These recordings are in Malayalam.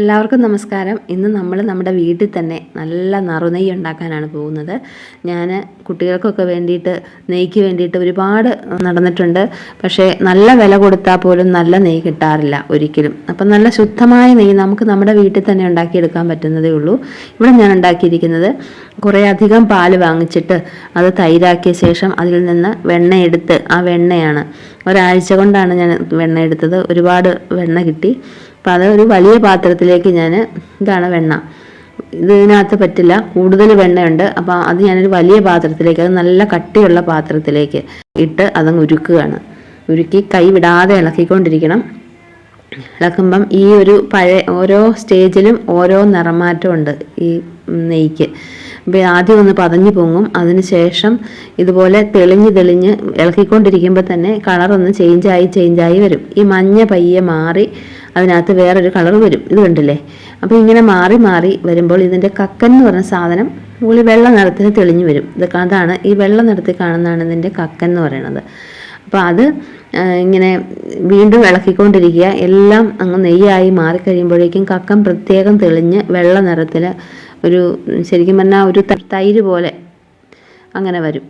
എല്ലാവർക്കും നമസ്കാരം. ഇന്ന് നമ്മൾ നമ്മുടെ വീട്ടിൽ തന്നെ നല്ല നറുനെയ്യ് ഉണ്ടാക്കാനാണ് പോകുന്നത്. ഞാൻ കുട്ടികൾക്കൊക്കെ വേണ്ടിയിട്ട് നെയ്ക്ക് വേണ്ടിയിട്ട് ഒരുപാട് നടന്നിട്ടുണ്ട്. പക്ഷേ നല്ല വില കൊടുത്താൽ പോലും നല്ല നെയ്യ് കിട്ടാറില്ല ഒരിക്കലും. അപ്പം നല്ല ശുദ്ധമായ നെയ്യ് നമുക്ക് നമ്മുടെ വീട്ടിൽ തന്നെ ഉണ്ടാക്കിയെടുക്കാൻ പറ്റുന്നതേ ഉള്ളൂ. ഇവിടെ ഞാൻ ഉണ്ടാക്കിയിരിക്കുന്നത് കുറേ അധികം പാൽ വാങ്ങിച്ചിട്ട് അത് തൈരാക്കിയ ശേഷം അതിൽ നിന്ന് വെണ്ണയെടുത്ത് ആ വെണ്ണയാണ് ഒരാഴ്ച കൊണ്ടാണ് ഞാൻ വെണ്ണ എടുത്തത്. ഒരുപാട് വെണ്ണ കിട്ടി. അപ്പം അത് ഒരു വലിയ പാത്രത്തിലേക്ക് ഞാൻ ഇതാണ് വെണ്ണ. ഇതിനകത്ത് പറ്റില്ല. കൂടുതൽ വെണ്ണയുണ്ട്. അപ്പോൾ അത് ഞാനൊരു വലിയ പാത്രത്തിലേക്ക് അത് നല്ല കട്ടിയുള്ള പാത്രത്തിലേക്ക് ഇട്ട് അതങ്ങ് ഉരുക്കുകയാണ്. ഉരുക്കി കൈ വിടാതെ ഇളക്കിക്കൊണ്ടിരിക്കണം. ഇളക്കുമ്പം ഈ ഒരു പഴയ ഓരോ സ്റ്റേജിലും ഓരോ നിറമാറ്റമുണ്ട് ഈ നെയ്ക്ക്. ആദ്യം ഒന്ന് പതഞ്ഞു പൊങ്ങും. അതിനുശേഷം ഇതുപോലെ തെളിഞ്ഞ് തെളിഞ്ഞ് ഇളക്കിക്കൊണ്ടിരിക്കുമ്പോൾ തന്നെ കളറൊന്ന് ചേഞ്ചായി ചേഞ്ചായി വരും. ഈ മഞ്ഞ പയ്യെ മാറി അതിനകത്ത് വേറൊരു കളർ വരും. ഇത് കണ്ടില്ലേ? അപ്പോൾ ഇങ്ങനെ മാറി മാറി വരുമ്പോൾ ഇതിന്റെ കക്കൻ എന്ന് പറഞ്ഞ സാധനം ഉള്ളി വെള്ള നിറത്തിൽ തെളിഞ്ഞു വരും. ഇത് അതാണ് ഈ വെള്ള നിറത്തിൽ കാണുന്നതാണ് ഇതിന്റെ കക്കൻ എന്ന് പറയുന്നത്. അപ്പോൾ അത് ഇങ്ങനെ വീണ്ടും ഇളക്കിക്കൊണ്ടിരിക്കുക എല്ലാം അങ്ങ് നെയ്യായി മാറിക്കഴിയുമ്പോഴേക്കും കക്കം പ്രത്യേകം തെളിഞ്ഞ് വെള്ള നിറത്തിൽ ഒരു ശരിക്കും പറഞ്ഞാൽ ഒരു തൈര് പോലെ അങ്ങനെ വരും.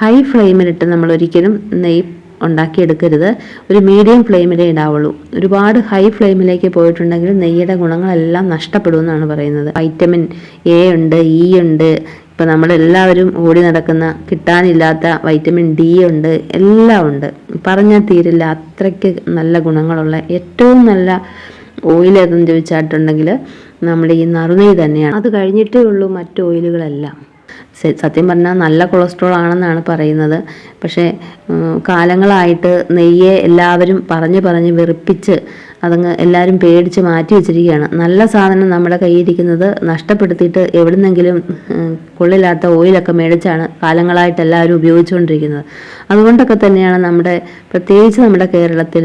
ഹൈ ഫ്ലെയിമിലിട്ട് നമ്മൾ ഒരിക്കലും നെയ്യ് ഉണ്ടാക്കിയെടുക്കരുത്. ഒരു മീഡിയം ഫ്ലെയിമിലേ ഇടാവുള്ളൂ. ഒരുപാട് ഹൈ ഫ്ലെയിമിലേക്ക് പോയിട്ടുണ്ടെങ്കിൽ നെയ്യുടെ ഗുണങ്ങളെല്ലാം നഷ്ടപ്പെടുമെന്നാണ് പറയുന്നത്. വൈറ്റമിൻ എ ഉണ്ട് ഇ ഉണ്ട്. ഇപ്പം നമ്മളെല്ലാവരും ഓടി നടക്കുന്ന കിട്ടാനില്ലാത്ത വൈറ്റമിൻ ഡി ഉണ്ട് എല്ലാം ഉണ്ട്. പറഞ്ഞാൽ തീരില്ല. അത്രയ്ക്ക് നല്ല ഗുണങ്ങളുള്ള ഏറ്റവും നല്ല ഓയിൽ ഏതെന്ന് ചോദിച്ചിട്ടുണ്ടെങ്കിൽ നമ്മുടെ ഈ നറുനെയ്യ് തന്നെയാണ്. അത് കഴിഞ്ഞിട്ടേ ഉള്ളൂ മറ്റു ഓയിലുകളെല്ലാം. സത്യം പറഞ്ഞാൽ നല്ല കൊളസ്ട്രോൾ ആണെന്നാണ് പറയുന്നത്. പക്ഷേ കാലങ്ങളായിട്ട് നെയ്യെ എല്ലാവരും പറഞ്ഞ് പറഞ്ഞ് വെറുപ്പിച്ച് അതങ്ങ് എല്ലാവരും പേടിച്ച് മാറ്റി വെച്ചിരിക്കുകയാണ്. നല്ല സാധനം നമ്മുടെ കയ്യിരിക്കുന്നത് നഷ്ടപ്പെടുത്തിയിട്ട് എവിടുന്നെങ്കിലും കൊള്ളില്ലാത്ത ഓയിലൊക്കെ മേടിച്ചാണ് കാലങ്ങളായിട്ട് എല്ലാവരും ഉപയോഗിച്ചുകൊണ്ടിരിക്കുന്നത്. അതുകൊണ്ടൊക്കെ തന്നെയാണ് നമ്മുടെ പ്രത്യേകിച്ച് നമ്മുടെ കേരളത്തിൽ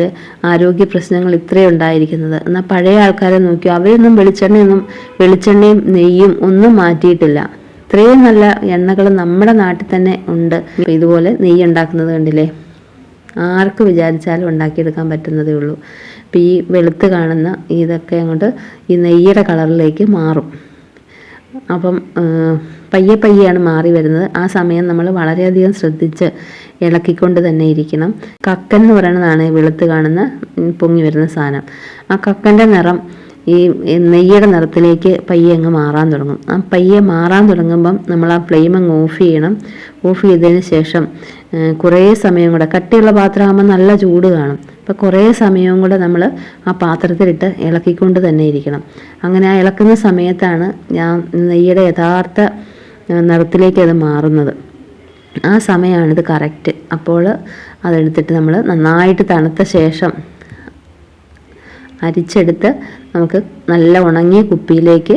ആരോഗ്യ പ്രശ്നങ്ങൾ ഇത്രയും ഉണ്ടായിരിക്കുന്നത്. എന്നാൽ പഴയ ആൾക്കാരെ നോക്കിയോ അവരൊന്നും വെളിച്ചെണ്ണയൊന്നും വെളിച്ചെണ്ണയും നെയ്യും ഒന്നും മാറ്റിയിട്ടില്ല. ഇത്രയും നല്ല എണ്ണകൾ നമ്മുടെ നാട്ടിൽ തന്നെ ഉണ്ട്. ഇതുപോലെ നെയ്യ് ഉണ്ടാക്കുന്നത് കണ്ടില്ലേ? ആർക്ക് വിചാരിച്ചാലും ഉണ്ടാക്കിയെടുക്കാൻ പറ്റുന്നതേ ഉള്ളൂ. അപ്പം ഈ വെളുത്ത് കാണുന്ന ഇതൊക്കെ അങ്ങോട്ട് ഈ നെയ്യുടെ കളറിലേക്ക് മാറും. അപ്പം പയ്യെ പയ്യെയാണ് മാറി വരുന്നത്. ആ സമയം നമ്മൾ വളരെയധികം ശ്രദ്ധിച്ച് ഇളക്കിക്കൊണ്ട് തന്നെ ഇരിക്കണം. കക്കൻ എന്ന് പറയുന്നതാണ് വെളുത്ത് കാണുന്ന പൊങ്ങി വരുന്ന സാധനം. ആ കക്കന്റെ നിറം ഈ നെയ്യുടെ നിറത്തിലേക്ക് പയ്യെ അങ്ങ് മാറാൻ തുടങ്ങും. ആ പയ്യെ മാറാൻ തുടങ്ങുമ്പം നമ്മൾ ആ ഫ്ലെയിം അങ്ങ് ഓഫ് ചെയ്യണം. ഓഫ് ചെയ്തതിന് ശേഷം കുറേ സമയം കൂടെ കട്ടിയുള്ള പാത്രമാകുമ്പോൾ നല്ല ചൂട് കാണും. അപ്പോൾ കുറേ സമയവും കൂടെ നമ്മൾ ആ പാത്രത്തിലിട്ട് ഇളക്കിക്കൊണ്ട് തന്നെ ഇരിക്കണം. അങ്ങനെ ആ ഇളക്കുന്ന സമയത്താണ് ഞാൻ നെയ്യുടെ യഥാർത്ഥ നിറത്തിലേക്ക് അത് മാറുന്നത്. ആ സമയമാണിത് കറക്റ്റ്. അപ്പോൾ അതെടുത്തിട്ട് നമ്മൾ നന്നായിട്ട് തണുത്ത ശേഷം അരിച്ചെടുത്ത് നമുക്ക് നല്ല ഉണങ്ങിയ കുപ്പിയിലേക്ക്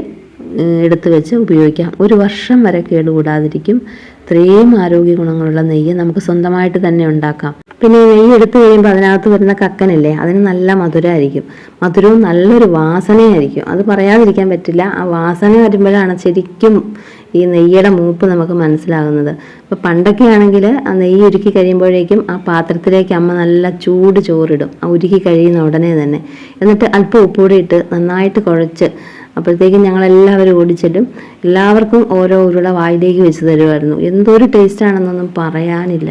എടുത്തു വെച്ച് ഉപയോഗിക്കാം. ഒരു വർഷം വരെ കേടുകൂടാതിരിക്കും. ഇത്രയും ആരോഗ്യ ഗുണങ്ങളുള്ള നെയ്യ് നമുക്ക് സ്വന്തമായിട്ട് തന്നെ ഉണ്ടാക്കാം. പിന്നെ നെയ്യ് എടുത്തു കഴിയുമ്പോൾ അതിനകത്ത് വരുന്ന കക്കനല്ലേ അതിന് നല്ല മധുരമായിരിക്കും മധുരവും നല്ലൊരു വാസനയായിരിക്കും. അത് പറയാതിരിക്കാൻ പറ്റില്ല. ആ വാസന വരുമ്പോഴാണ് ശരിക്കും ഈ നെയ്യുടെ മൂപ്പ് നമുക്ക് മനസ്സിലാകുന്നത്. അപ്പോൾ പണ്ടൊക്കെ ആണെങ്കിൽ ആ നെയ്യ് ഉരുക്കി കഴിയുമ്പോഴേക്കും ആ പാത്രത്തിലേക്ക് അമ്മ നല്ല ചൂട് ചോറിടും. ആ ഉരുക്കി കഴിയുന്ന ഉടനെ തന്നെ. എന്നിട്ട് അല്പം ഉപ്പൂടി ഇട്ട് നന്നായിട്ട് കുഴച്ച് അപ്പോഴത്തേക്കും ഞങ്ങളെല്ലാവരും ഓടിച്ചിട്ടും എല്ലാവർക്കും ഓരോ ഉരുള വായിലേക്ക് വെച്ച് തരുമായിരുന്നു. എന്തൊരു ടേസ്റ്റാണെന്നൊന്നും പറയാനില്ല.